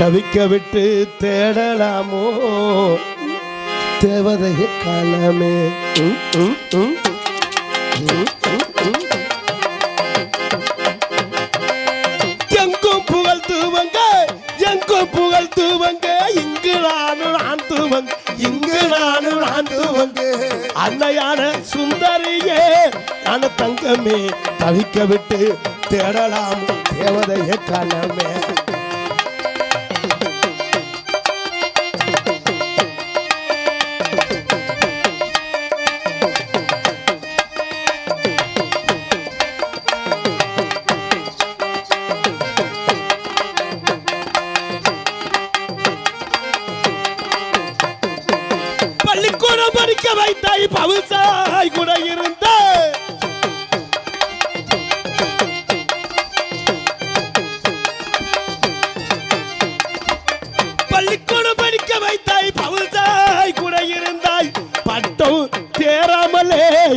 தவிக்க விட்டு தேடலாமோ? தேவதைய காலமே எங்கும் புகழ் தூவங்க எங்கும் புகழ் தூவங்க இங்கு நானும் நான் தூவங்க இங்கு நானும் நான் தூவங்க அன்னையான சுந்தரியே நான் தங்கமே தவிக்க விட்டு தேடலாம். தேவதைய காலமே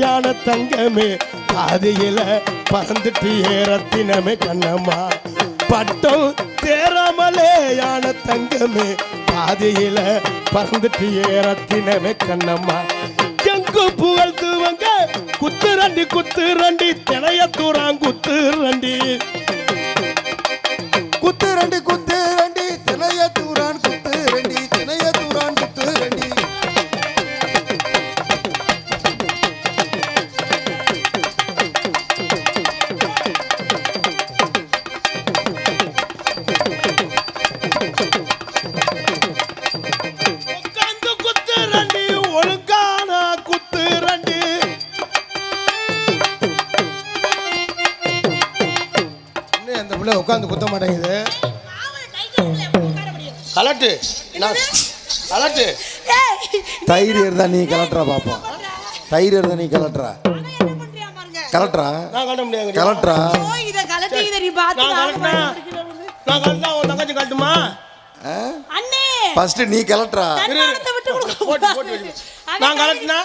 தேராமலே தங்கமே பாதியில பறந்துட்டு ஏறத்தினமே கண்ணம்மா. பட்டம் தேராமலே யான தங்கமே பாதியில பறந்துட்டு ஏறத்தினமே கண்ணம்மா. எங்கு புகழ் தூவங்க குத்து ரண்டி குத்து ரண்டி திணைய தூரான் குத்து ரண்டி. குத்து ரண்டி குத்து கலட்டு. கலட்டு. தயிர் இருந்தா நீ கலட்டுறா பாப்போம் தயிர் இருந்தா நீ கலட்டுறா. கலட்டுறா. நான் கட்ட முடியாது. கலட்டுறா. நான் கலட்டினா நான் கலட்டினா உன் தங்கச்சி கலட்டுமா? ஃபர்ஸ்ட் நீ கலட்டுறா. நான் கலட்டினா?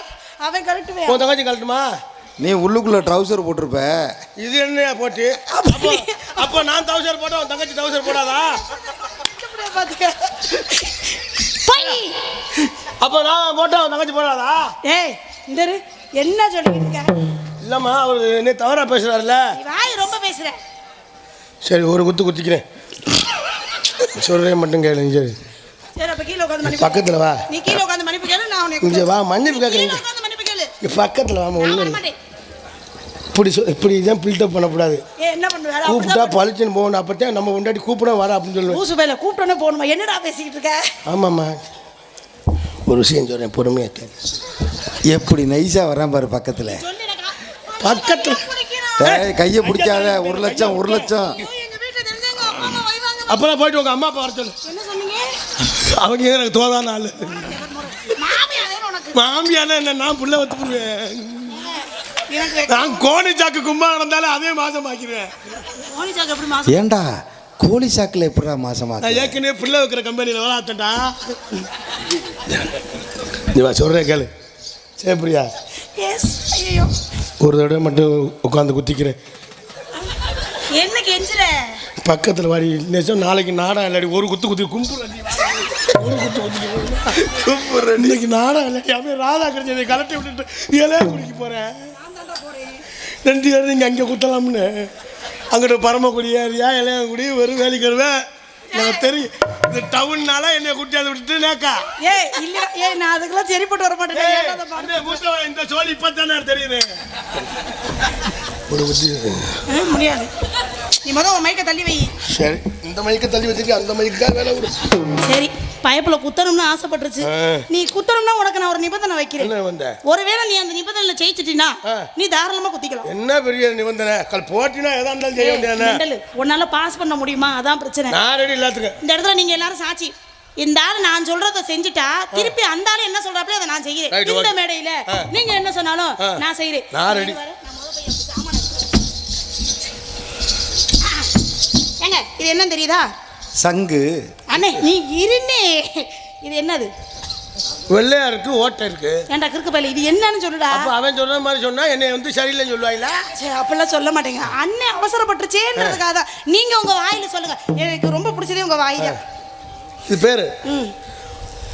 அவன் கரெக்டுவே உன் தங்கச்சி கலட்டுமா? நீ உள்ளுக்குள்ள ட்ரௌசர் போட்டிருப்ப. இது என்ன போட்டு? அப்போ அப்போ நான் தௌசர் போட்டா உன் தங்கச்சி தௌசர் போடாதா? அப்போ நான் போட்டா தங்கச்சி போடாதா ஏய் இந்த என்ன சொல்லிட்டு இல்லம்மா அவர் என்ன தவறா பேசுறாருல்ல? நீ வாய் ரொம்ப பேசுற. சரி ஒரு குத்து குத்திக்கிறேன். சொல்றேன் மட்டும் கேளுங்க சரி. பக்கத்துல வா. நீ கீழே உட்காந்து மன்னிப்பு கேளு நான் உனக்கு இங்க வா மன்னிப்பு கேளு. இங்க பக்கத்துல வாமா நான் ஒண்ணு இப்படி சொ இப்படி தான் பில்டப் பண்ணக்கூடாது. ஏய் என்ன பண்ணுவ? கூப்பிட்டா பளிச்சுன்னு போகணும். அப்பதான் நம்ம முன்னாடி கூப்பிட வர அப்படின்னு சொல்லுவேன். ஊசு பையில கூப்பிட்டோன்னே போகணுமா? என்னடா பேசிக்கிட்டு இருக்க? ஆமாம்மா. ஒரு விஷயம் சொல்றேன் பொறுமையா கேளு. எப்படி நைஸா வரான் பாரு பக்கத்துல. பக்கத்துல ஏய் கையை பிடிக்காத ஒரு லட்சம் ஒரு லட்சம். ஐயோ, எங்க வீட்டுல தெரிஞ்சவங்க அப்பா அம்மா வைவாங்க அப்புறம் போயிட்டு உங்க அம்மா அப்பா வர சொல்லு. என்ன சொன்னீங்க? அவங்க எனக்கு தோதான ஆளு. மாமியார் வேணும் உனக்கு. மாமியானா என்ன? நான் புள்ள வத்துக்குருவேன் எனக்கு நான் கோணி சாக்கு கும்பா நடந்தாலும் அதே மாசம் ஆக்கிடுவேன் எப்படி மாசம்? ஏன்டா கோழி சாக்குல எப்படா மாசமா நான் ஏற்கனவே பிள்ளை வைக்கிற கம்பெனியில் வேலை ஆத்தண்டா நீ வா சொல்கிறேன் கேளு. சரி பிரியா. எஸ் ஐயோ ஒரு தடவை மட்டும் உட்காந்து குத்திக்கிறேன். என்ன கெஞ்சுற? பக்கத்தில் வாடி நிஜம் நாளைக்கு நாடகம் இல்லாடி ஒரு குத்து குத்தி கும்புறேன் ஒரு குத்து குத்தி இன்னைக்கு நாடகம் இல்லாடி அப்படியே ராதா கிடைச்சதை கலட்டி விட்டுட்டு இலைய குடிக்க போகிறேன் ரெண்டு பேரும் நீங்கள் அங்கே குத்தலாம்னு. அங்கிட்ட பரமக்குடி ஏரியா இளையங்குடி வெறும் வேலைக்கிறவேன் எனக்கு தெரியும் இந்த டவுன்னால என்னை குட்டியாந்து விட்டுட்டு நேக்கா. ஏய் இல்ல ஏய் நான் அதுக்கெல்லாம் சரி போட்டு வர மாட்டேன். இந்த சோழி இப்போ தானே தெரியுது. ஒரு முடியாது. நீ முதல் உன் மைக்க தள்ளி வை. சரி. இந்த மைக்க தள்ளி வச்சுட்டு அந்த மைக்கு தான் வேலை விடு. சரி பயப்புல குத்தணும்னு ஆசைப்பட்டுருச்சு. நீ குத்தணும்னா உனக்கு நான் ஒரு நிபந்தனை வைக்கிறேன். ஒருவேளை நீ அந்த நிபந்தனையில ஜெயிச்சிட்டினா. நீ தாராளமா குத்திக்கலாம். என்ன பெரிய நிபந்தனை? கல் போட்டினா எதா இருந்தாலும் செய்ய வேண்டியதானே மெண்டலு, உன்னால பாஸ் பண்ண முடியுமா? அதான் பிரச்சனை. நான் ரெடி எல்லாத்துக்கும் இந்த இடத்துல நீங்க எல்லாரும் சாட்சி. இந்த ஆள் நான் சொல்றத செஞ்சுட்டா திருப்பி அந்த ஆள் என்ன சொல்றாப்ல அதை நான் Right, இந்த. மேடையில. நீங்க என்ன சொன்னாலும். நான் செய்கிறேன். நான் ready. ஏங்க இது என்ன தெரியுதா? சங்கு. அண்ணே நீ இருண்ணே. இது என்னது? வெள்ளையா இருக்கு ஓட்டை இருக்கு. ஏன்டா கிறுக்கு பையில இது என்னன்னு சொல்லுடா. அப்ப அவன் சொன்ன மாதிரி சொன்னா என்னை வந்து சரியில்லைன்னு சொல்லுவாங்களா சே அப்படிலாம் சொல்ல மாட்டேங்க. அண்ணன் அவசரப்பட்டுச்சேன்றதுக்காக தான். நீங்க உங்க வாயில சொல்லுங்க. எனக்கு ரொம்ப பிடிச்சதே உங்க வாய் தான். இது பேரு?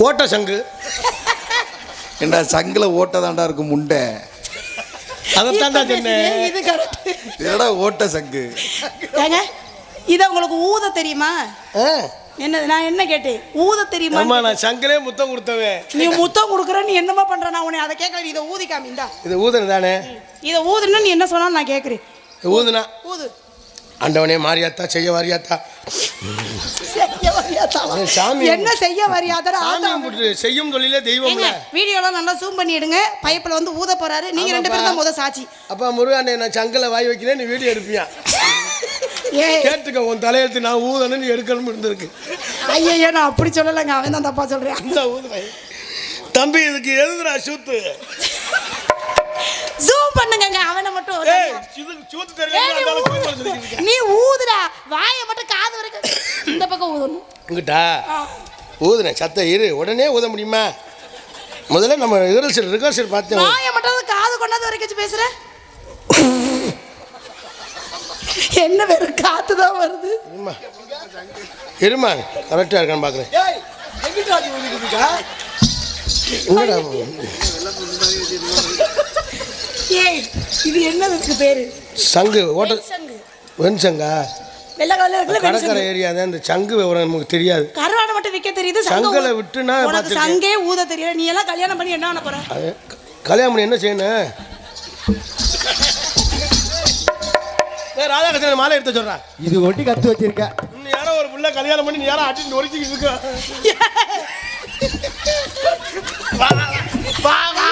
ஓட்ட சங்கு. ஏண்டா சங்குல ஓட்ட தாண்டா இருக்கும் முண்டை. அதைத்தான் தான் சொன்னேன் இது கரெக்ட் ஓட்ட சங்கு? ஏங்க இத உங்களுக்கு ஊத தெரியுமா? ஆ, என்னது நான் என்ன கேட்டேன்? ஊத தெரியுமா ஆமா நான் சங்கிலே முத்தம் கொடுத்தவன். நீ முத்தம் கொடுக்குற நீ என்னமா பண்ற? நான் உன்னை அதை கேட்கல இதை ஊதி காமிந்தா இது ஊதுன தானே? இதை ஊதுன்னு நீ என்ன சொன்னாலும் நான் கேட்குறேன். ஊதுனா? ஊது. ஆண்டவனே மாரியாத்தா செய்ய வாரியாத்தா. செய்ய வரியாதாவா? சாமி. என்ன செய்ய வரியாதரா செய்யும் தொழிலே தெய்வம் வீடியோலாம் நல்லா ஜூம் பண்ணி எடுங்க பைப்பில் வந்து ஊத போறாரு. நீங்க ரெண்டு பேரும் தான் முத சாட்சி. அப்பா முருகானே நான் சங்கல வாய் வைக்கிறேன் நீ வீடியோ எடுப்பியா? கேட்டுக்க உன் தலையெழுத்து நான் ஊதணும் நீ எடுக்கணும் இருந்திருக்கு. ஐயோ நான் அப்படி சொல்லலைங்க. அவன் தான் தப்பா சொல்றேன். இந்த ஊதுவேன் தம்பி இதுக்கு எதுக்குடா சூத்து ஜூம் பண்ணுங்கங்க. அவனை மட்டும் சூத்து ஏய், நீ ஊதுடா. வாயை மட்டும் காது வரைக்கும் இந்த பக்கம் ஊதணும். இங்கிட்டா. ஆ. ஊதுனேன் சத்த இரு. உடனே ஊத முடியுமா? முதல்ல நம்ம ரிஹர்சல் ரிஹர்சல் பார்த்தேன் வாயை மட்டும் காது கொண்டாந்து வரைக்கும் பேசுற? என்ன வெறும் காத்து தான் வருது? இருமா. கரெக்டாக இருக்கான்னு பார்க்குறேன் என்னடா ஏய் இது என்னதுக்கு பேரு? சங்கு ஓட்ட சங்கு வெண் சங்கா கடற்கரை சங்கு. ஏரியா தான் இந்த சங்கு விவரம் நமக்கு தெரியாது. கருவாடை மட்டும் விற்க தெரியுது சங்கு சங்கலை விட்டுனா உனக்கு. சங்கே ஊத தெரியல நீ எல்லாம் கல்யாணம் பண்ணி என்ன பண்ண போற? கல்யாணம் பண்ணி என்ன செய்யணும்? ராதாகிருஷ்ணன் மாலை எடுத்து சொல்றா இது ஒட்டி கத்து வச்சிருக்க. நீ யாரோ ஒரு புள்ள கல்யாணம் பண்ணி நீ யாரோ அடிச்சு ஒரிச்சிக்கிட்டு இருக்க. வா, வா.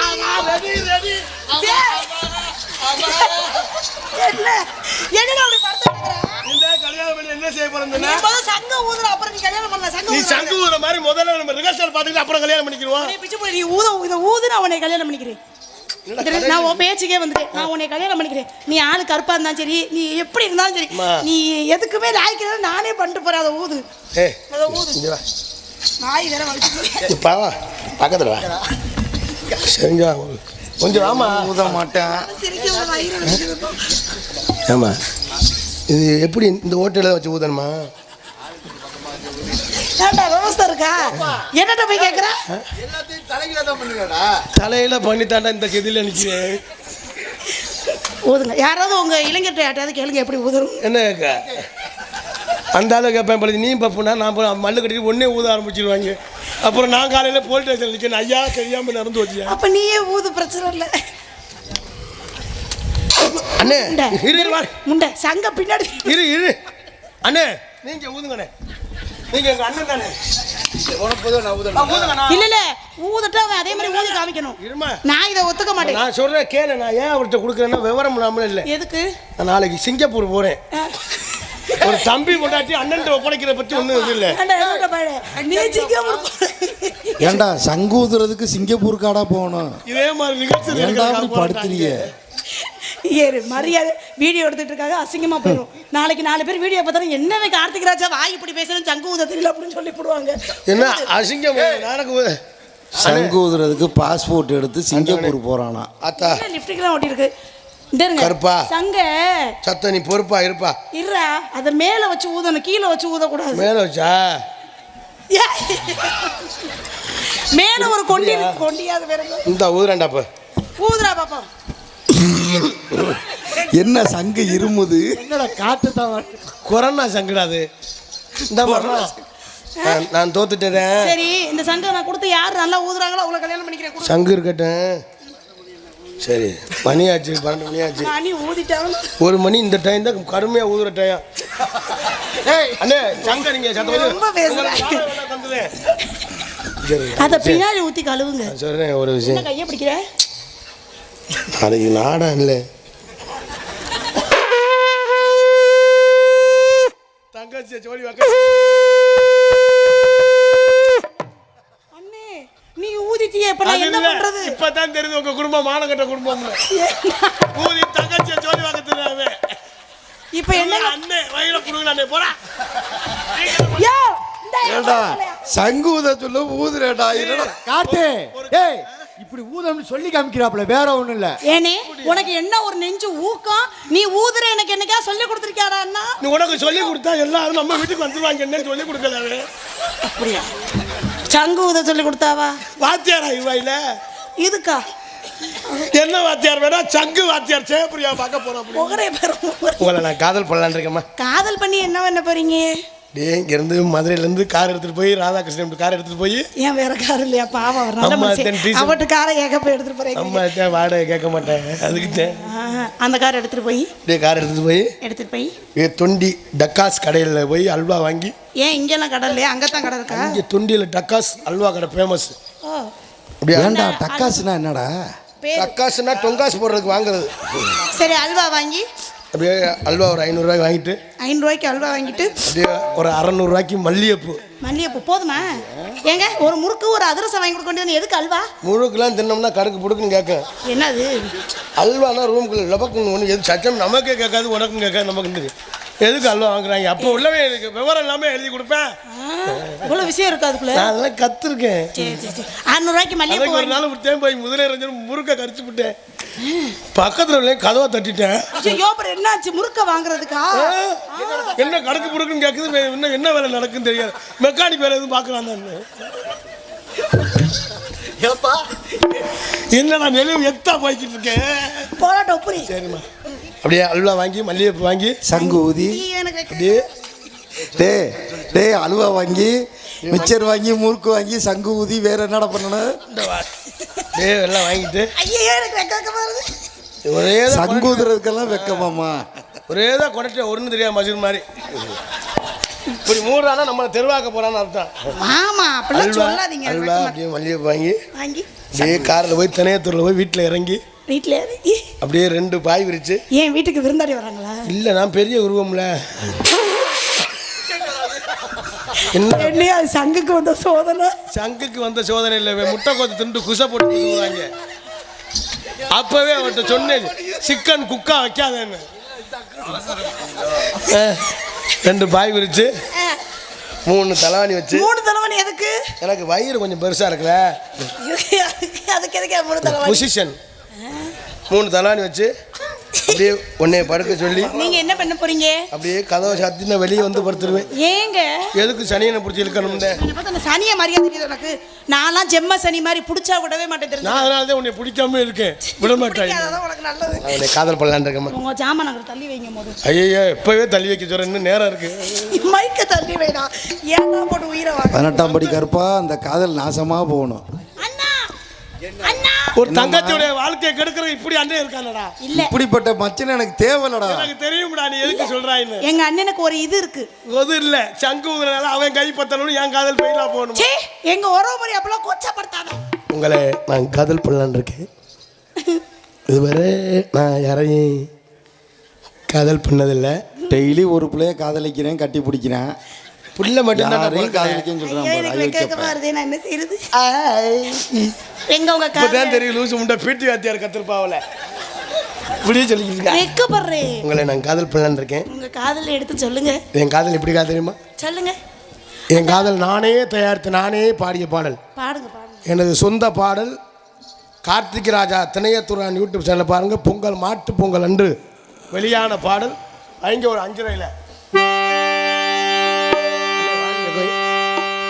என்ன? என்னடா அப்படி படுத்து? இந்த கல்யாணம் பண்ணி என்ன செய்ய போறேன்னு சங்க ஊதுற அப்புறம் நீ கல்யாணம் பண்ணல சங்க நீ. சங்கு ஊதுற மாதிரி முதல்ல நம்ம ரிஹர்சல் பார்த்துட்டு அப்புறம் கல்யாணம் பண்ணிக்கிடுவோம். நீ பிச்சு நீ ஊத இதை ஊது நான் உன்னை கல்யாணம் பண்ணிக்கிறேன். நான் உன் பேச்சுக்கே வந்துட்டேன். நான் உன்னை கல்யாணம் பண்ணிக்கிறேன். நீ ஆளு கருப்பா இருந்தாலும் சரி நீ எப்படி இருந்தாலும் சரி. நீ எதுக்குமே லாய்க்கிறது நானே பண்ணிட்டு போறேன். அதை ஊது. ஏய் அதை ஊது. நாய் வேற வலிச்சு பக்கத்துல வா. சரிஞ்சா கொஞ்சம் ஆமா ஊத மாட்டேன். ஆமா இது எப்படி இந்த ஹோட்டலில் வச்சு ஊதணுமா? இருக்கா? என்னட்ட போய் கேட்குற எல்லாத்தையும் தலையில தான் பண்ணுங்கடா தலையில பண்ணி தாண்டா இந்த கெதியில் நிற்கிறேன் ஊதுங்க. யாராவது உங்க இளைஞர்கிட்ட யார்ட்டையாவது கேளுங்க எப்படி ஊதுரும் என்ன கேட்க? அந்த ஆளு கேட்பேன் பழனி நீ பப்புனா நான் மல்லு கட்டிட்டு ஒன்னே ஊத ஆரம்பிச்சிருவாங்க. அப்புறம் நான் காலையில் போலீஸ் ஸ்டேஷன் நிற்கிறேன் ஐயா தெரியாமல் நடந்து வச்சியா? அப்ப நீயே ஊது பிரச்சனை இல்லை. அண்ணே முண்டை. இரு. முண்டை. சங்க பின்னாடி. இரு இரு. அண்ணே நீங்க ஊதுங்கண்ணே. நீங்க எங்க அண்ணன் தானே? இல்ல இல்ல ஊதட்டா அவன் அதே மாதிரி ஊதி காமிக்கணும். இருமா. நான் இதை ஒத்துக்க மாட்டேன். நான் சொல்றேன் கேளு நான் ஏன் அவர்கிட்ட கொடுக்குறேன்னா விவரம் இல்லாமல் இல்லை. எதுக்கு? நான் நாளைக்கு சிங்கப்பூர் போறேன். ஒரு தம்பி பொண்டாட்டி அண்ணன் ஒப்படைக்கிற பத்தி ஒன்றும் இது இல்லை. ஏண்டா சங்கு ஊதுறதுக்கு சிங்கப்பூர் காடா போகணும்? இதே மாதிரி நிகழ்ச்சி படுத்துறீங்க? ஏறு மரியாதை. வீடியோ எடுத்துட்டு இருக்காங்க அசிங்கமா போயிடும் நாளைக்கு நாலு பேர் வீடியோ பார்த்தாலும் என்னவே கார்த்திக் ராஜா வாய் இப்படி பேசுறேன் சங்கு ஊத தெரியல அப்படின்னு சொல்லி போடுவாங்க. என்ன? அசிங்கம் எனக்கு சங்கு ஊதுறதுக்கு பாஸ்போர்ட் எடுத்து சிங்கப்பூர் போறானா? அத்தா. லிப்டிக்லாம் ஓட்டி இருக்கு இந்த இருங்க. கருப்பா. சங்க. சத்த நீ பொறுப்பா இருப்பா. இருடா. அதை மேல வச்சு ஊதணும் கீழே வச்சு ஊதக்கூடாது. மேல வச்சா. மேல ஒரு கொண்டி இருக்கு. கொண்டியாவது வேற? இந்த ஊதுறாண்டா இப்போ ஊதுடா பாப்போம் என்ன சங்கு இருமுது? என்னடா காட்டு தான் கொரோனா சங்கடாது இந்த நான் தோத்துட்டேன். சரி இந்த சங்கம் நான் கொடுத்து யார் நல்லா ஊதுறாங்களோ அவங்கள கல்யாணம் பண்ணிக்கிறேன். சங்கு இருக்கட்டும். சரி மணி ஆச்சு பன்னெண்டு மணி ஆச்சு நான் நீ ஊதிட்டாலும். ஒரு மணி இந்த டைம் தான் கடுமையாக ஊதுற டைம் அண்ணே சங்க நீங்க ரொம்ப பேசுறேன். சரி அதை பின்னாடி ஊத்தி கழுவுங்க. நான் சொல்றேன் ஒரு விஷயம். கையை பிடிக்கிற? அதுக்கு நாடம் இல்லை. தங்கச்சி ஜோடி வைக்க அண்ணே நீ ஊதிட்டியே இப்ப நான் என்ன. பண்றது? இப்பதான் தெரியுது உங்க குடும்பம் மானகட்ட குடும்பம் ஊதி தங்கச்சியை ஜோடி தெரியாம இப்ப என்ன அண்ணே வயில குடுங்க அண்ணே போடா. ஏடா சங்கு ஊத சொல்ல ஊதுறேடா என்னடா? காட்டு. ஏய் இப்படி ஊதம்னு சொல்லி காமிக்கிறாப்புல வேற ஒண்ணும் இல்ல. ஏனே உனக்கு என்ன ஒரு நெஞ்சு ஊக்கம்? நீ ஊதுற எனக்கு என்னைக்கா சொல்லி கொடுத்துருக்கியாடா அண்ணா? நீ உனக்கு சொல்லி கொடுத்தா எல்லாரும் நம்ம வீட்டுக்கு வந்துருவாங்க. என்னன்னு சொல்லி கொடுக்கல. அப்படியா? சங்கு ஊத சொல்லி கொடுத்தாவா? வாத்தியாரா இவாயில இதுக்கா? என்ன வாத்தியார் வேணா சங்கு வாத்தியார் சேப்பிரியா பார்க்க போறோம் உங்களை நான் காதல் பண்ணலான்னு இருக்கேம்மா. காதல் பண்ணி என்ன பண்ண போறீங்க? டே இங்கேருந்து மதுரையிலேருந்து கார் எடுத்துகிட்டு போய் ராதாகிருஷ்ணன் கார் எடுத்துகிட்டு போய் ஏன் வேற கார் இல்லையா? பாவம். அவட்டு காரை ஏக போய் எடுத்துட்டு போறீங்க அம்மா தான் வாடகை கேட்க மாட்டேன். அதுக்கு தான் அந்த கார் எடுத்துட்டு போய் டே கார் எடுத்துகிட்டு போய் எடுத்துட்டு போய். ஏ தொண்டி டக்காஸ் கடையில் போய் அல்வா வாங்கி ஏன் இங்கெல்லாம் கடை இல்லையா? அங்கத்தான் கடை இருக்கா? இங்கே தொண்டியில் டக்காஸ் அல்வா கடை ஃபேமஸ் ஏன்டா டக்காசுனா என்னடா? டக்காஸ்னா டொங்காஸ் போடுறதுக்கு வாங்குறது. சரி அல்வா வாங்கி அப்படியே அல்வா ஒரு ஐநூறுரூவாய்க்கு வாங்கிட்டு ஐநூறுரூவாய்க்கு அல்வா வாங்கிட்டு அப்படியே ஒரு அறநூறுவாய்க்கு மல்லிகைப்பூ. மல்லிகைப்பூ போதுமா? ஏங்க ஒரு முறுக்கு ஒரு அதிரசம் வாங்கி கொடுக்க வேண்டியது எதுக்கு அல்வா? முழுக்கெல்லாம் தின்னோம்னா கடுக்கு புடுக்குன்னு கேட்கும் என்னது? அல்வானா ரூமுக்குள்ள லபக்குன்னு ஒன்று எது சச்சம் நமக்கே கேட்காது உனக்கும் கேட்காது நமக்கு எதுக்கு அல்வா வாங்குறாங்க? அப்போ உள்ளவே எனக்கு விவரம் இல்லாமல் எழுதி கொடுப்பேன். இவ்வளோ விஷயம் இருக்கு அதுக்குள்ள நான் அதெல்லாம் சரி அறநூறுவாய்க்கு அதுக்கு ஒரு நாள் விட்டேன் போய் முதலே ரஞ்சன் முறுக்க கரிச்சு விட்டேன். பக்கத்தில் உள்ள கதவை தட்டிட்டேன். ஐயோ அப்புறம் என்னாச்சு? முறுக்க வாங்குறதுக்கா? என்ன கணக்கு புடுக்குன்னு கேட்குது இன்னும் என்ன வேலை நடக்குன்னு தெரியாது. மெக்கானிக் வேலை எதுவும் பார்க்கலாம் தான் என்னடா நெளிவு எத்தா போய்கிட்டு இருக்கேன். போராட்ட உப்புரி சரிம்மா. அப்படியே அல்வா வாங்கி மல்லிகைப்பூ வாங்கி சங்கு ஊதி. நீ எனக்கு அப்படியே டே டே அல்வா வாங்கி மிச்சர் வாங்கி முறுக்கு வாங்கி சங்கு ஊதி வேற என்னடா பண்ணணும்? அப்படியே எல்லாம் வாங்கிட்டு. ஐயோ எனக்கு வெக்க வெக்கமா இருக்கு. ஒரே தான் சங்கு ஊதுறதுக்கெல்லாம் வெக்கமாமா ஒரே தான் குறைச்ச ஒன்றும் தெரியாம மஜூர் மாதிரி. இப்படி மூடுறானா நம்மளை தெருவாக்க போறான்னு அர்த்தம். ஆமா அப்படிலாம் சொல்லாதீங்க அல்வா. அப்படியே மல்லிகைப்பூ வாங்கி வாங்கி. அப்படியே காரில் போய் தனையத்தூரில் போய் வீட்டில் இறங்கி வீட்டில் இறங்கி. அப்படியே ரெண்டு பாய் விரிச்சு. ஏன் வீட்டுக்கு விருந்தாடி வராங்களா? இல்லை நான் பெரிய உருவம்ல. என்ன? என்னையா சங்குக்கு வந்த சோதனை? சங்குக்கு வந்த சோதனை இல்லை முட்டை கொத்து திண்டு குசை போட்டு குசுவாங்க அப்பவே அவர்கிட்ட சொன்னேன் சிக்கன் குக்கா வைக்காதேன்னு. ரெண்டு பாய் விரிச்சு. மூணு தலைவாணி வச்சு. மூணு தலைவணி எதுக்கு? எனக்கு வயிறு கொஞ்சம் பெருசா இருக்குல்ல. அதுக்கு எதுக்கு மூணு தலைவணி பொசிஷன் மூணு தலைவாணி வச்சு. அப்படியே உன்னைய படுக்க சொல்லி நீங்க என்ன பண்ண போறீங்க? அப்படியே கதவை சாத்தி நான் வெளியே வந்து படுத்துருவேன். ஏங்க? எதுக்கு சனியனை பிடிச்சி பார்த்து அந்த சனியை மரியாதை தெரியுது உனக்கு. நான்லாம் ஜெம்ம சனி மாதிரி பிடிச்சா விடவே மாட்டேன் தெரிஞ்சு. நான் அதனால தான் உன்னை பிடிக்காம இருக்கேன். விட மாட்டேன் அதான் உனக்கு நல்லது. உன்னை காதல் பண்ணலான்னு இருக்கேம்மா உங்க ஜாமான் அங்கே தள்ளி வைங்க போது ஐயோ இப்பவே தள்ளி வைக்க சொல்றேன். இன்னும் நேரம் இருக்கு. மைக்க தள்ளி வைடா. ஏன்டா போட்டு உயிரை பதினெட்டாம் படி கருப்பா அந்த காதல் நாசமா போகணும். அண்ணா! அண்ணா! ஒரு தங்கத்தியுடைய வாழ்க்கையை கெடுக்கிற இப்படி அண்ணன் இருக்கானடா. இல்ல. இப்படிப்பட்ட மச்சன் எனக்கு தேவையில்லடா. எனக்கு தெரியும்டா நீ எதுக்கு சொல்றாயின்னு. எங்க அண்ணனுக்கு ஒரு இது இருக்கு. ஒது இல்ல. சங்கு ஊதுனால அவன் கை பத்தணும்னு என் காதல் பெயிலா போகணும்? சே எங்க உறவு முறை அப்பெல்லாம் கொச்சப்படுத்தாத. உங்களை நான் காதல் பண்ணலான்னு இருக்கேன். இதுவரை நான் யாரையும் காதல் பண்ணதில்லை. டெய்லி ஒரு பிள்ளைய காதலிக்கிறேன் கட்டி பிடிக்கிறேன். புள்ள மட்டும் யாரையும் காதலிக்கன்னு சொல்றான் என்ன செய்யறது எங்க உங்க காதல் தெரியும் லூசு முண்டை பீட்டி வாத்தியார் கத்திருப்பாவல இப்படியே சொல்லிக்கிட்டு. வெக்கப்படுறேன் உங்களை நான் காதல் பண்ணலான்னு இருக்கேன். உங்க காதலை எடுத்து சொல்லுங்க. என் காதல் எப்படி காதல் தெரியுமா? சொல்லுங்க. என் காதல் நானே தயாரித்து நானே பாடிய பாடல். பாடுங்க பாடுங்க. எனது சொந்த பாடல் கார்த்திக் ராஜா திணையத்துறான் யூடியூப் சேனல் பாருங்க. பொங்கல் மாட்டு பொங்கல் அன்று வெளியான பாடல். அங்கே ஒரு அஞ்சரையில்.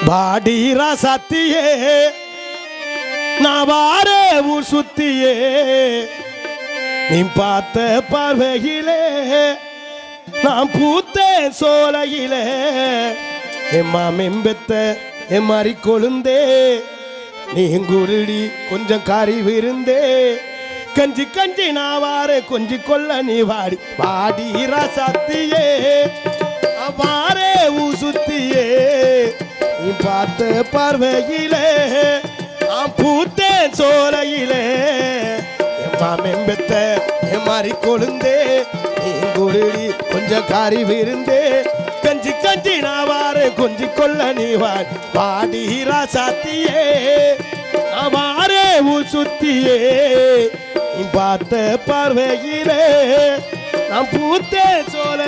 பாடீரா சத்தியே நான் வாரே ஊர் சுத்தியே. நீ பார்த்த பார்வையிலே நான் பூத்த சோலையிலே. எம்மா மெம்பெத்த எம்மாறி கொழுந்தே நீ குருடி கொஞ்சம் கறி விருந்தே கஞ்சி கஞ்சி நான் வார கொஞ்சி கொல்ல நீ வாடி. வாடி சத்தியே வாரே பார்த்த பார்வையிலே நான் பூத்தேன் சோலையிலே. எம்மா மெம்பெத்த என் கொழுந்தே நீங்குருளி கொஞ்சம் காரி விருந்தே. கஞ்சி கஞ்சி நான் வார கொஞ்சி கொள்ள நீ வாழ் வாடி சாத்தியே நான் வாரே ஊர் சுத்தியே. நீ பார்த்த பார்வையிலே நான் பூத்தேன் சோலை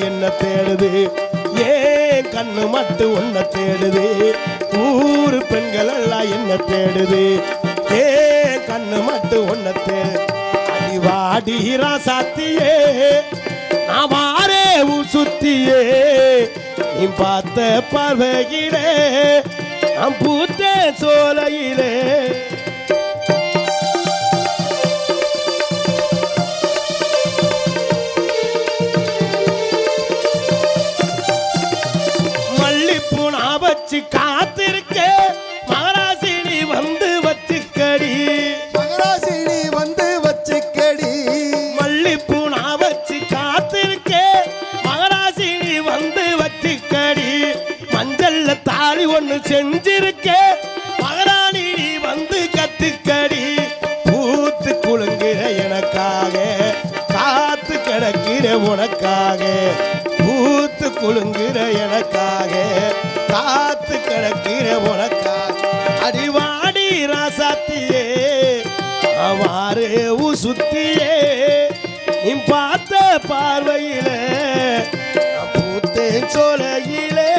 என்ன தேடுது? ஏன் கண்ணு மட்டு உன்னை தேடுது. ஊரு பெண்கள் எல்லாம் என்ன தேடுது? ஏ கண்ணு மட்டு உன்னை தேடு. அடி வாடி ராசாத்தியே நான் வாரே உன் சுத்தியே. நீ பார்த்த பார்வையிலே நான் பூத்த சோலையிலே. உனக்காக பூத்து குலுங்குற எனக்காக காத்து கிடக்கிற உனக்காக. அடிவாடி ராசாத்தியே அவாறு சுத்தியே நீ பார்த்த பார்வையிலே பூத்தேன் சோலையிலே.